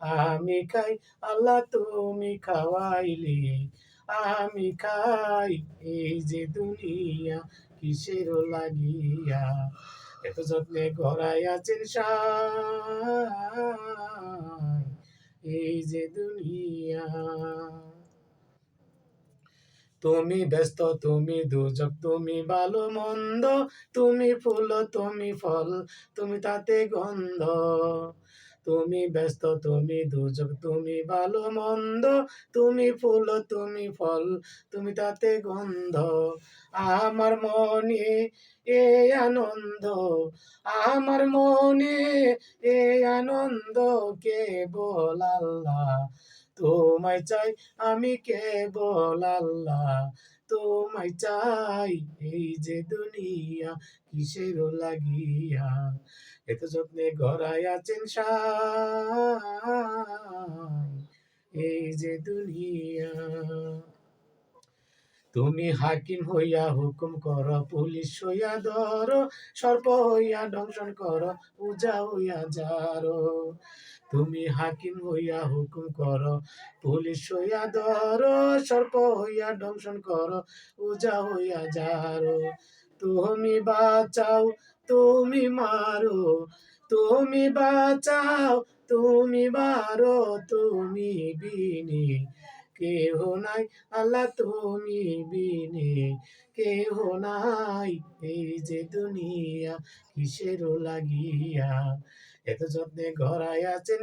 আমি খাই, আল্লাহ তুমি খাওয়াইলে। আমি খাই এই যে দুনিয়া, কিসের লাগিয়া? এত যত্নে গড়াইয়াছেন সাই এই যে দুনিয়া। তুমি ব্যস্ত, তুমি দুজক তুমি ভালো মন্দ, তুমি ফুল, তুমি ফল, তুমি তাতে গন্ধ। তুমি ব্যস্ত, তুমি দুর্যোগ, তুমি ভালো মন্দ, তুমি ফুল, তুমি ফল, তুমি তাতে গন্ধ। আমার মনে এ আনন্দ, আমার মনে এ আনন্দ কেবল আল্লাহ। তোমায় চাই আমি কেবল আল্লাহ। তোমায় চাই এই যে দুনিয়া কিসের লাগিয়া। এত যত্নে গড়াই আছেন এই যে দুনিয়া। তুমি হাকিম হইয়া হুকুম কর, পুলিশ হইয়া ধর, সর্প হইয়া দংশন কর, পূজা হইয়া যারো তুমি হাকিম হইয়া হুকুম কর, পুলিশ হইয়া ধর, সর্প হইয়া দংশন কর, পূজা হইয়া যারো তুমি বাঁচাও, তুমি মারো, তুমি বাঁচাও, তুমি মারো, তুমি বিনি। কেহ নাই আল্লাহ তুমি বিনে। কেহ নাই এই যে দুনিয়া কিসের লাগিয়া। এত যত্নে গড়াই আছেন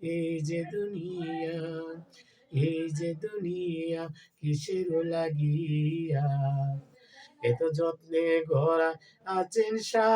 এই যে দুনিয়া, এই যে দুনিয়া কিসের লাগিয়া। এত যত্নে গড়া আছেন সা